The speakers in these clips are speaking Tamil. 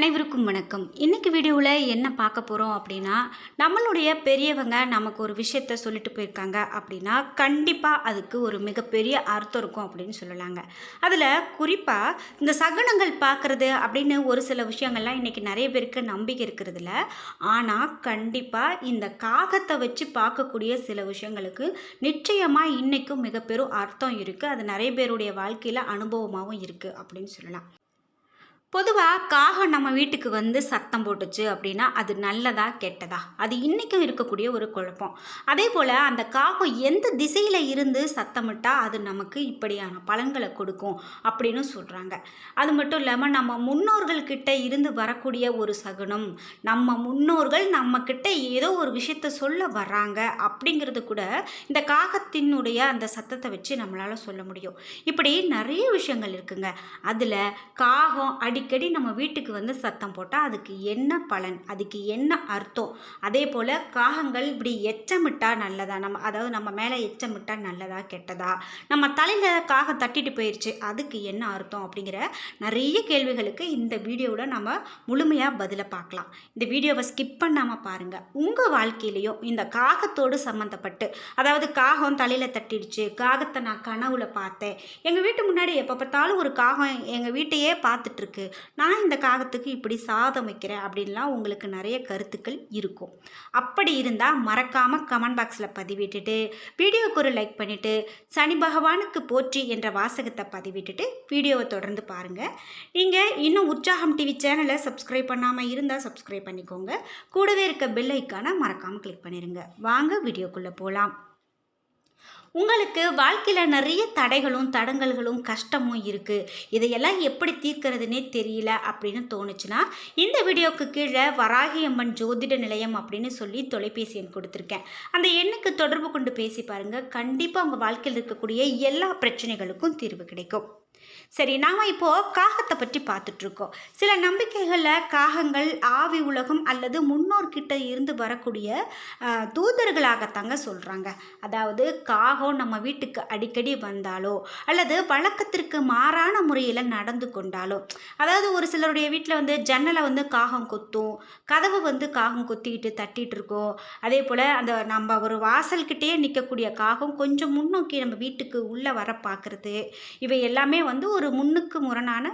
அனைவருக்கும் வணக்கம். இன்னைக்கு வீடியோவில் என்ன பார்க்க போகிறோம் அப்படின்னா நம்மளுடைய பெரியவங்க நமக்கு ஒரு விஷயத்த சொல்லிட்டு போயிருக்காங்க அப்படின்னா கண்டிப்பாக அதுக்கு ஒரு மிகப்பெரிய அர்த்தம் இருக்கும் அப்படின்னு சொல்லலாங்க. அதில் குறிப்பாக இந்த சகுனங்கள் பார்க்குறது அப்படின்னு ஒரு சில விஷயங்கள்லாம் இன்றைக்கி நிறைய பேருக்கு நம்பிக்கை இருக்கிறதுல. ஆனால் கண்டிப்பாக இந்த காகத்தை வச்சு பார்க்கக்கூடிய சில விஷயங்களுக்கு நிச்சயமாக இன்றைக்கும் மிகப்பெரும் அர்த்தம் இருக்குது அது நிறைய பேருடைய வாழ்க்கையில் அனுபவமாகவும் இருக்குது அப்படின்னு சொல்லலாம். பொதுவாக காகம் நம்ம வீட்டுக்கு வந்து சத்தம் போட்டுச்சு அப்படின்னா அது நல்லதா கெட்டதா? அது இன்றைக்கும் இருக்கக்கூடிய ஒரு குழப்பம். அதே போல் அந்த காகம் எந்த திசையில் இருந்து சத்தமிட்டால் அது நமக்கு இப்படியான பலன்களை கொடுக்கும் அப்படின்னு சொல்கிறாங்க அது மட்டும் இல்லாமல் நம்ம முன்னோர்கள்கிட்ட இருந்து வரக்கூடிய ஒரு சகுனம் நம்ம முன்னோர்கள் நம்மக்கிட்ட ஏதோ ஒரு விஷயத்த சொல்ல வர்றாங்க அப்படிங்கிறது கூட இந்த காகத்தினுடைய அந்த சத்தத்தை வச்சு நம்மளால் சொல்ல முடியும். இப்படி நிறைய விஷயங்கள் இருக்குங்க. அதில் காகம் அடி அடிக்கடி நம்ம வீட்டுக்கு வந்து சத்தம் போட்டால் அதுக்கு என்ன பலன்? அதுக்கு என்ன அர்த்தம்? அதே போல் காகங்கள் இப்படி எச்சமிட்டா நல்லதா? நம்ம அதாவது நம்ம மேலே எச்சமிட்டா நல்லதா கெட்டதா? நம்ம தலையில் காகம் தட்டிட்டு போயிடுச்சு அதுக்கு என்ன அர்த்தம்? அப்படிங்கிற நிறைய கேள்விகளுக்கு இந்த வீடியோவில் நம்ம முழுமையாக பதிலை பார்க்கலாம். இந்த வீடியோவை ஸ்கிப் பண்ணாமல் பாருங்கள் உங்கள் வாழ்க்கையிலையும் இந்த காகத்தோடு சம்மந்தப்பட்டு அதாவது காகம் தலையில் தட்டிடுச்சு காகத்தை நான் கனவுல பார்த்தேன். எங்கள் வீட்டு முன்னாடி எப்போ பார்த்தாலும் ஒரு காகம் எங்கள் வீட்டையே பார்த்துட்ருக்கு நான் இந்த காகத்துக்கு இப்படி சாதம் வைக்கிறேன் அப்படின்லாம் உங்களுக்கு நிறைய கருத்துக்கள் இருக்கும். அப்படி இருந்தால் மறக்காமல் கமெண்ட் பாக்ஸில் பதிவிட்டுட்டு வீடியோவுக்கு ஒரு லைக் பண்ணிவிட்டு சனி பகவானுக்கு போற்றி என்ற வாசகத்தை பதிவிட்டுட்டு வீடியோவை தொடர்ந்து பாருங்கள் நீங்கள் இன்னும் உற்சாகம் டிவி சேனலை சப்ஸ்கிரைப் பண்ணாமல் இருந்தால் சப்ஸ்கிரைப் பண்ணிக்கோங்க. கூடவே இருக்க பெல் ஐக்கானை மறக்காமல் கிளிக் பண்ணிடுங்க வாங்க வீடியோக்குள்ளே போகலாம் உங்களுக்கு வாழ்க்கையில் நிறைய தடைகளும் தடங்கல்களும் கஷ்டமும் இருக்குது இதையெல்லாம் எப்படி தீர்க்கறதுனே தெரியல அப்படின்னு தோணுச்சுன்னா இந்த வீடியோவுக்கு கீழே வராகி அம்மன் ஜோதிட நிலையம் அப்படின்னு சொல்லி தொலைபேசி எண் கொடுத்துருக்கேன். அந்த எண்ணுக்கு தொடர்பு கொண்டு பேசி பாருங்கள் கண்டிப்பாக உங்கள் வாழ்க்கையில் இருக்கக்கூடிய எல்லா பிரச்சனைகளுக்கும் தீர்வு கிடைக்கும். சரி நாம் இப்போது காகத்தை பற்றி பார்த்துட்ருக்கோம். சில நம்பிக்கைகளில் காகங்கள் ஆவி உலகம் அல்லது முன்னோர்கிட்ட இருந்து வரக்கூடிய தூதர்களாகத்தாங்க சொல்கிறாங்க அதாவது காகம் நம்ம வீட்டுக்கு அடிக்கடி வந்தாலோ அல்லது வழக்கத்திற்கு மாறான முறையில் நடந்து கொண்டாலோ அதாவது ஒரு சிலருடைய வீட்டில் வந்து ஜன்னலை வந்து காகம் கொத்தும் கதவு வந்து காகம் கொத்திக்கிட்டு தட்டிகிட்டு இருக்கோம் அதே போல் அந்த நம்ம ஒரு வாசல்கிட்டே நிற்கக்கூடிய காகம் கொஞ்சம் முன்னோக்கி நம்ம வீட்டுக்கு உள்ளே வர பார்க்குறது இவை எல்லாமே வந்து ஒரு முன்னுக்கு முரணான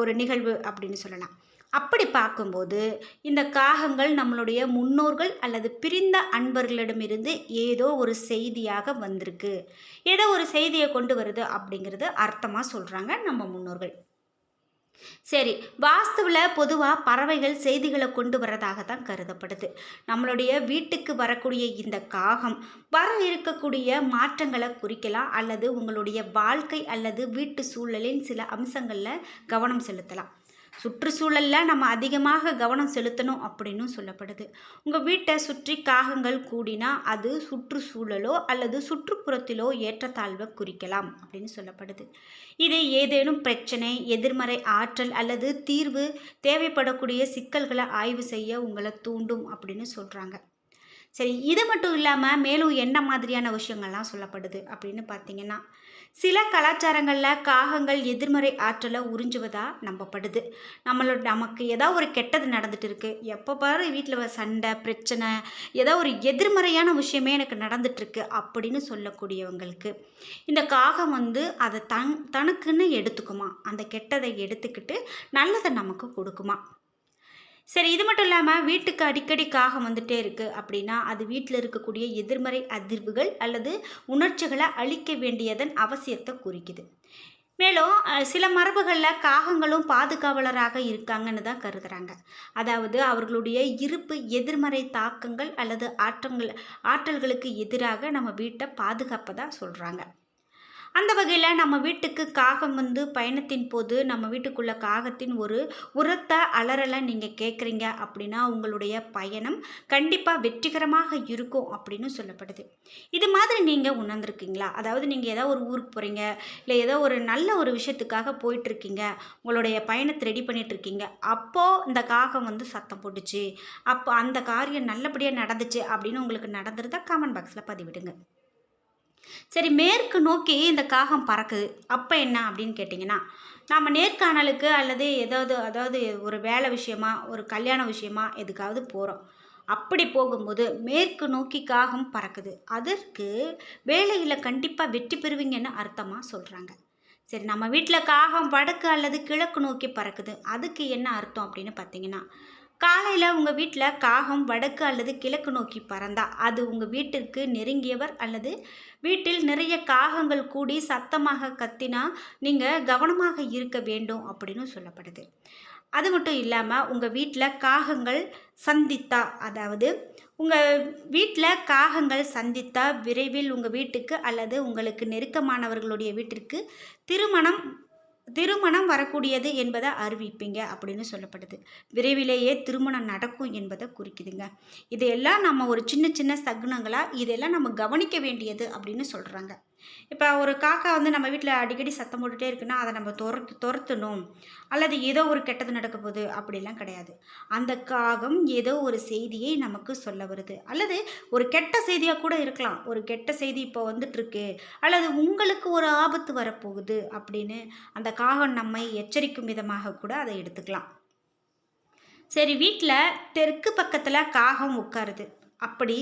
ஒரு நிகழ்வு அப்படின்னு சொல்லலாம். அப்படி பார்க்கும்போது இந்த காகங்கள் நம்மளுடைய முன்னோர்கள் அல்லது பிரிந்த அன்பர்களிடமிருந்து ஏதோ ஒரு செய்தியாக வந்திருக்கு. ஏதோ ஒரு செய்தியை கொண்டு வருது அப்படிங்கிறது அர்த்தமாக சொல்கிறாங்க நம்ம முன்னோர்கள். சரி வாஸ்துவில் பொதுவாக பறவைகள் செய்திகளை கொண்டு வரதாக தான் கருதப்படுது. நம்மளுடைய வீட்டுக்கு வரக்கூடிய இந்த காகம் வர இருக்கக்கூடிய மாற்றங்களை குறிக்கலாம் அல்லது உங்களுடைய வாழ்க்கை அல்லது வீட்டு சூழலின் சில அம்சங்களில் கவனம் செலுத்தலாம். சுற்றுச்சூழலில் நம்ம அதிகமாக கவனம் செலுத்தணும் அப்படின்னு சொல்லப்படுது. உங்கள் வீட்டை சுற்றி காகங்கள் கூடினா அது சுற்றுச்சூழலோ அல்லது சுற்றுப்புறத்திலோ ஏற்றத்தாழ்வை குறிக்கலாம் அப்படின்னு சொல்லப்படுது. இது ஏதேனும் பிரச்சனை எதிர்மறை ஆற்றல் அல்லது தீர்வு தேவைப்படக்கூடிய சிக்கல்களை ஆய்வு செய்ய உங்களை தூண்டும் அப்படின்னு சொல்கிறாங்க சரி இது மட்டும் இல்லாமல் மேலும் என்ன மாதிரியான விஷயங்கள்லாம் சொல்லப்படுது அப்படின்னு பார்த்தீங்கன்னா சில கலாச்சாரங்களில் காகங்கள் எதிர்மறை ஆற்றலை உறிஞ்சுவதாக நம்பப்படுது. நம்மளோட நமக்கு ஏதோ ஒரு கெட்டது நடந்துட்டு இருக்கு எப்போ பாரு வீட்டில் சண்டை பிரச்சனை ஏதோ ஒரு எதிர்மறையான விஷயமே எனக்கு நடந்துட்டுருக்கு அப்படின்னு சொல்லக்கூடியவங்களுக்கு இந்த காகம் வந்து அதை தன் தனக்குன்னு எடுத்துக்குமா. அந்த கெட்டதை எடுத்துக்கிட்டு நல்லதை நமக்கு கொடுக்குமா. சரி இது மட்டும் இல்லாமல் வீட்டுக்கு அடிக்கடி காகம் வந்துட்டே இருக்குது அப்படின்னா அது வீட்டில் இருக்கக்கூடிய எதிர்மறை அதிர்வுகள் அல்லது உணர்ச்சிகளை அழிக்க வேண்டியதன் அவசியத்தை குறிக்குது. மேலும் சில மரபுகளில் காகங்களும் பாதுகாவலராக இருக்காங்கன்னு தான் கருதுகிறாங்க அதாவது அவர்களுடைய இருப்பு எதிர்மறை தாக்கங்கள் அல்லது ஆற்றங்கள் ஆற்றல்களுக்கு எதிராக நம்ம வீட்டை பாதுகாப்பதாக சொல்கிறாங்க அந்த வகையில் நம்ம வீட்டுக்கு காகம் வந்து பயணத்தின் போது நம்ம வீட்டுக்குள்ள காகத்தின் ஒரு உரத்த அலறலை நீங்கள் கேட்குறீங்க அப்படின்னா உங்களுடைய பயணம் கண்டிப்பாக வெற்றிகரமாக இருக்கும் அப்படின்னு சொல்லப்படுது. இது மாதிரி நீங்கள் உணர்ந்துருக்கீங்களா? அதாவது நீங்கள் ஏதோ ஒரு ஊருக்கு போகிறீங்க இல்லை ஏதோ ஒரு நல்ல ஒரு விஷயத்துக்காக போயிட்டுருக்கீங்க உங்களுடைய பயணத்தை ரெடி பண்ணிகிட்ருக்கீங்க அப்போது இந்த காகம் வந்து சத்தம் போட்டுச்சு அப்போ அந்த காரியம் நல்லபடியாக நடந்துச்சு அப்படின்னு உங்களுக்கு நடந்துருந்தா காமெண்ட் பாக்ஸில் பதிவிடுங்க. சரி மேற்கு நோக்கி இந்த காகம் பறக்குது. அப்போ என்ன அப்படின்னு கேட்டிங்கன்னா நாம் நேர்காணலுக்கு அல்லது ஏதாவது அதாவது ஒரு வேலை விஷயமா ஒரு கல்யாண விஷயமா எதுக்காவது போகிறோம் அப்படி போகும்போது மேற்கு நோக்கி காகம் பறக்குது. அதற்கு வேலையில் கண்டிப்பாக வெற்றி பெறுவீங்கன்னு அர்த்தமாக சொல்கிறாங்க சரி நம்ம வீட்டில் காகம் வடக்கு அல்லது கிழக்கு நோக்கி பறக்குது. அதுக்கு என்ன அர்த்தம் அப்படின்னு பார்த்தீங்கன்னா காலையில் உங்கள் வீட்டில் காகம் வடக்கு அல்லது கிழக்கு நோக்கி பறந்தா அது உங்கள் வீட்டிற்கு நெருங்கியவர் அல்லது வீட்டில் நிறைய காகங்கள் கூடி சத்தமாக கத்தினா நீங்கள் கவனமாக இருக்க வேண்டும் அப்படின்னு சொல்லப்படுது. அது மட்டும் இல்லாமல் உங்கள் வீட்டில் காகங்கள் சந்தித்தா அதாவது உங்கள் வீட்டில் காகங்கள் சந்தித்தா விரைவில் உங்கள் வீட்டுக்கு அல்லது உங்களுக்கு நெருக்கமானவர்களுடைய வீட்டிற்கு திருமணம் திருமணம் வரக்கூடியது என்பதை அறிவிப்பீங்க அப்படின்னு சொல்லப்படுது. விரைவிலேயே திருமணம் நடக்கும் என்பதை குறிக்குதுங்க. இதையெல்லாம் நம்ம ஒரு சின்ன சின்ன சகுனங்களாக இதெல்லாம் நம்ம கவனிக்க வேண்டியது அப்படின்னு சொல்கிறாங்க இப்போ ஒரு காக்கா வந்து நம்ம வீட்டில் அடிக்கடி சத்தம் போட்டுகிட்டே இருக்குன்னா அதை நம்ம துரத்து துரத்தணும் அல்லது ஏதோ ஒரு கெட்டது நடக்க போகுது அப்படிலாம் கிடையாது. அந்த காகம் ஏதோ ஒரு செய்தியை நமக்கு சொல்ல வருது. அல்லது ஒரு கெட்ட செய்தியாக கூட இருக்கலாம். ஒரு கெட்ட செய்தி இப்போ வந்துட்டுருக்கு. அல்லது உங்களுக்கு ஒரு ஆபத்து வரப்போகுது அப்படின்னு அந்த காகம் நம்மை எச்சரிக்கும் விதமாக கூட அதை எடுத்துக்கலாம். சரி வீட்டில் தெற்கு பக்கத்தில் காகம் உட்காருது. அப்படி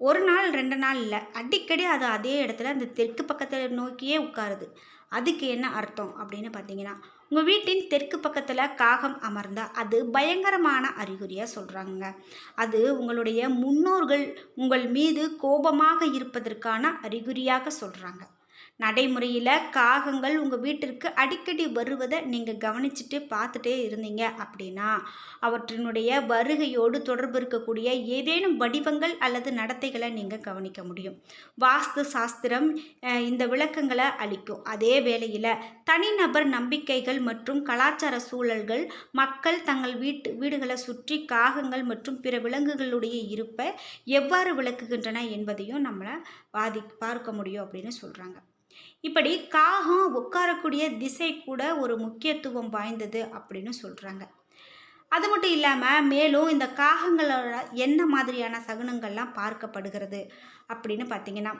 ஒரு நாள் ரெண்டு நாள் இல்லை. அடிக்கடி அது அதே இடத்துல அந்த தெற்கு பக்கத்தில் நோக்கியே உட்காருது. அதுக்கு என்ன அர்த்தம் அப்படின்னு பார்த்தீங்கன்னா உங்கள் வீட்டின் தெற்கு பக்கத்தில் காகம் அமர்ந்தால் அது பயங்கரமான அறிகுறியாக சொல்கிறாங்க அது உங்களுடைய முன்னோர்கள் உங்கள் மீது கோபமாக இருப்பதற்கான அறிகுறியாக சொல்கிறாங்க நடைமுறையில் காகங்கள் உங்கள் வீட்டிற்கு அடிக்கடி வருவதை நீங்கள் கவனிச்சுட்டு பார்த்துட்டே இருந்தீங்க அப்படின்னா அவற்றினுடைய வருகையோடு தொடர்பு இருக்கக்கூடிய ஏதேனும் வடிவங்கள் அல்லது நடத்தைகளை நீங்கள் கவனிக்க முடியும். வாஸ்து சாஸ்திரம் இந்த விளக்கங்களை அளிக்கும். அதே வேளையில் தனிநபர் நம்பிக்கைகள் மற்றும் கலாச்சார சூழல்கள் மக்கள் தங்கள் வீட்டு வீடுகளை சுற்றி காகங்கள் மற்றும் பிற விலங்குகளுடைய இருப்பை எவ்வாறு விளக்குகின்றன என்பதையும் நம்மளை பாதி பார்க்க முடியும் அப்படின்னு சொல்கிறாங்க இப்படி காகம் உட்காரக்கூடிய திசை கூட ஒரு முக்கியத்துவம் வாய்ந்தது அப்படின்னு சொல்கிறாங்க அது மட்டும் இல்லாமல் மேலும் இந்த காகங்களோட என்ன மாதிரியான சகுனங்கள்லாம் பார்க்கப்படுகிறது அப்படின்னு பார்த்தீங்கன்னா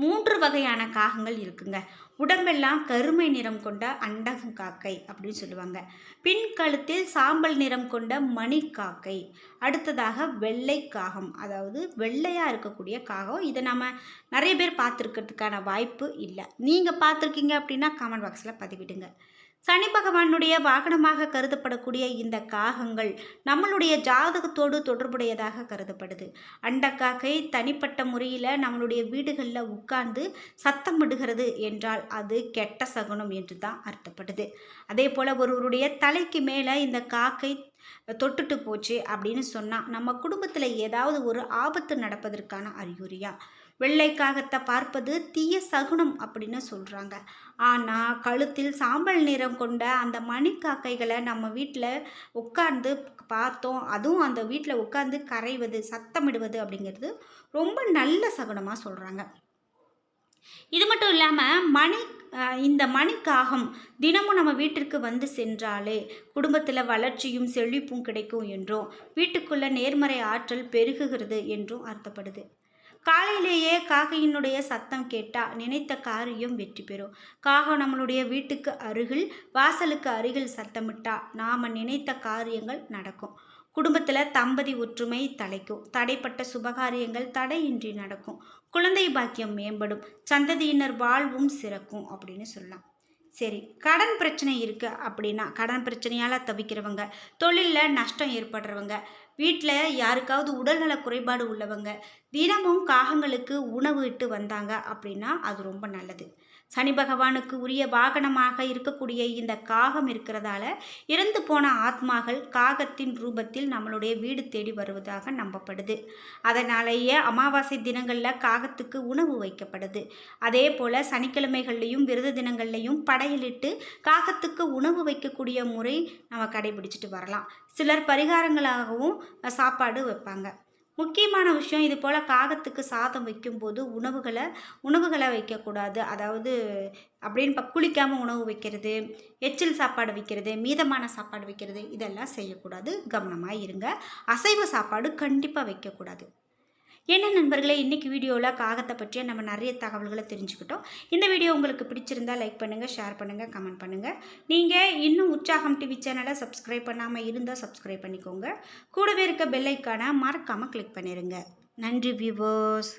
மூன்று வகையான காகங்கள் இருக்குங்க. உடம்பெல்லாம் கருமை நிறம் கொண்ட அண்டகம் காக்கை அப்படின்னு சொல்லுவாங்க. பின் கழுத்தில் சாம்பல் நிறம் கொண்ட மணிக்காக்கை அடுத்ததாக வெள்ளை காகம். அதாவது வெள்ளையாக இருக்கக்கூடிய காகம். இதை நம்ம நிறைய பேர் பார்த்துருக்கிறதுக்கான வாய்ப்பு இல்லை. நீங்கள் பார்த்துருக்கீங்க அப்படின்னா கமெண்ட் பாக்ஸில் பதிவிடுங்க. சனி பகவானுடைய வாகனமாக கருதப்படக்கூடிய இந்த காகங்கள் நம்மளுடைய ஜாதகத்தோடு தொடர்புடையதாக கருதப்படுது. அண்டக்காக்கை தனிப்பட்ட முறையில் நம்மளுடைய வீடுகளில் உட்கார்ந்து சத்தம் விடுகிறது என்றால் அது கெட்ட சகுனம் என்று தான் அர்த்தப்படுது. அதே போல் ஒருவருடைய தலைக்கு மேலே இந்த காக்கை தொட்டுட்டு போச்சு அப்படின்னு சொன்னால் நம்ம குடும்பத்தில் ஏதாவது ஒரு ஆபத்து நடப்பதற்கான அறிகுறியா? வெள்ளைக்காகத்தை பார்ப்பது தீய சகுனம் அப்படின்னு சொல்கிறாங்க ஆனால் கழுத்தில் சாம்பல் நிறம் கொண்ட அந்த மணிக்காக்கைகளை நம்ம வீட்டில் உட்கார்ந்து பார்த்தோம். அதுவும் அந்த வீட்டில் உட்கார்ந்து கரைவது சத்தமிடுவது அப்படிங்கிறது ரொம்ப நல்ல சகுனமாக சொல்கிறாங்க இது மட்டும் இல்லாமல் மணி இந்த மணிக்காகம் தினமும் நம்ம வீட்டிற்கு வந்து சென்றாலே குடும்பத்தில் வளர்ச்சியும் செழிப்பும் கிடைக்கும் என்றும் வீட்டுக்குள்ள நேர்மறை ஆற்றல் பெருகுகிறது என்றும் அர்த்தப்படுது. காலையிலேயே காகையினுடைய சத்தம் கேட்டால் நினைத்த காரியம் வெற்றி பெறும். காகம் நம்மளுடைய வீட்டுக்கு அருகில் வாசலுக்கு அருகில் சத்தமிட்டா நாம் நினைத்த காரியங்கள் நடக்கும். குடும்பத்தில் தம்பதி ஒற்றுமை தலைக்கும். தடைப்பட்ட சுபகாரியங்கள் தடையின்றி நடக்கும். குழந்தை பாக்கியம் மேம்படும். சந்ததியினர் வாழ்வும் சிறக்கும் அப்படின்னு சொல்லலாம். சரி கடன் பிரச்சனை இருக்குது அப்படின்னா கடன் பிரச்சனையால் தவிக்கிறவங்க தொழிலில் நஷ்டம் ஏற்படுறவங்க வீட்டில் யாருக்காவது உடல்நல குறைபாடு உள்ளவங்க தினமும் காகங்களுக்கு உணவு இட்டு வந்தாங்க அப்படின்னா அது ரொம்ப நல்லது. சனி பகவானுக்கு உரிய வாகனமாக இருக்கக்கூடிய இந்த காகம் இருக்கிறதால இறந்து போன ஆத்மாக்கள் காகத்தின் ரூபத்தில் நம்மளுடைய வீடு தேடி வருவதாக நம்பப்படுது. அதனாலேயே அமாவாசை தினங்களில் காகத்துக்கு உணவு வைக்கப்படுது. அதே போல் சனிக்கிழமைகள்லையும் விரத தினங்கள்லையும் படையலிட்டு காகத்துக்கு உணவு வைக்கக்கூடிய முறை நம்ம கடைபிடிச்சிட்டு வரலாம். சிலர் பரிகாரங்களாகவும் சாப்பாடு வைப்பாங்க. முக்கியமான விஷயம் இது போல் காகத்துக்கு சாதம் வைக்கும்போது உணவுகளை உணவுகளை வைக்கக்கூடாது. அதாவது அப்படின்னு இப்போ குளிக்காமல் உணவு வைக்கிறது எச்சில் சாப்பாடு வைக்கிறது மீதமான சாப்பாடு வைக்கிறது இதெல்லாம் செய்யக்கூடாது. கவனமாக இருங்க. அசைவ சாப்பாடு கண்டிப்பாக வைக்கக்கூடாது. என்ன நண்பர்களே இன்றைக்கி வீடியோவில் காகத்தை பற்றிய நம்ம நிறைய தகவல்களை தெரிஞ்சுக்கிட்டோம். இந்த வீடியோ உங்களுக்கு பிடிச்சிருந்தா லைக் பண்ணுங்கள் ஷேர் பண்ணுங்கள் கமெண்ட் பண்ணுங்கள் நீங்கள் இன்னும் உற்சாகம் டிவி சேனலை சப்ஸ்கிரைப் பண்ணாமல் இருந்தால் சப்ஸ்கிரைப் பண்ணிக்கோங்க. கூடவே இருக்க பெல்லைக்கான மறக்காமல் கிளிக் பண்ணிடுங்க நன்றி வியூவர்ஸ்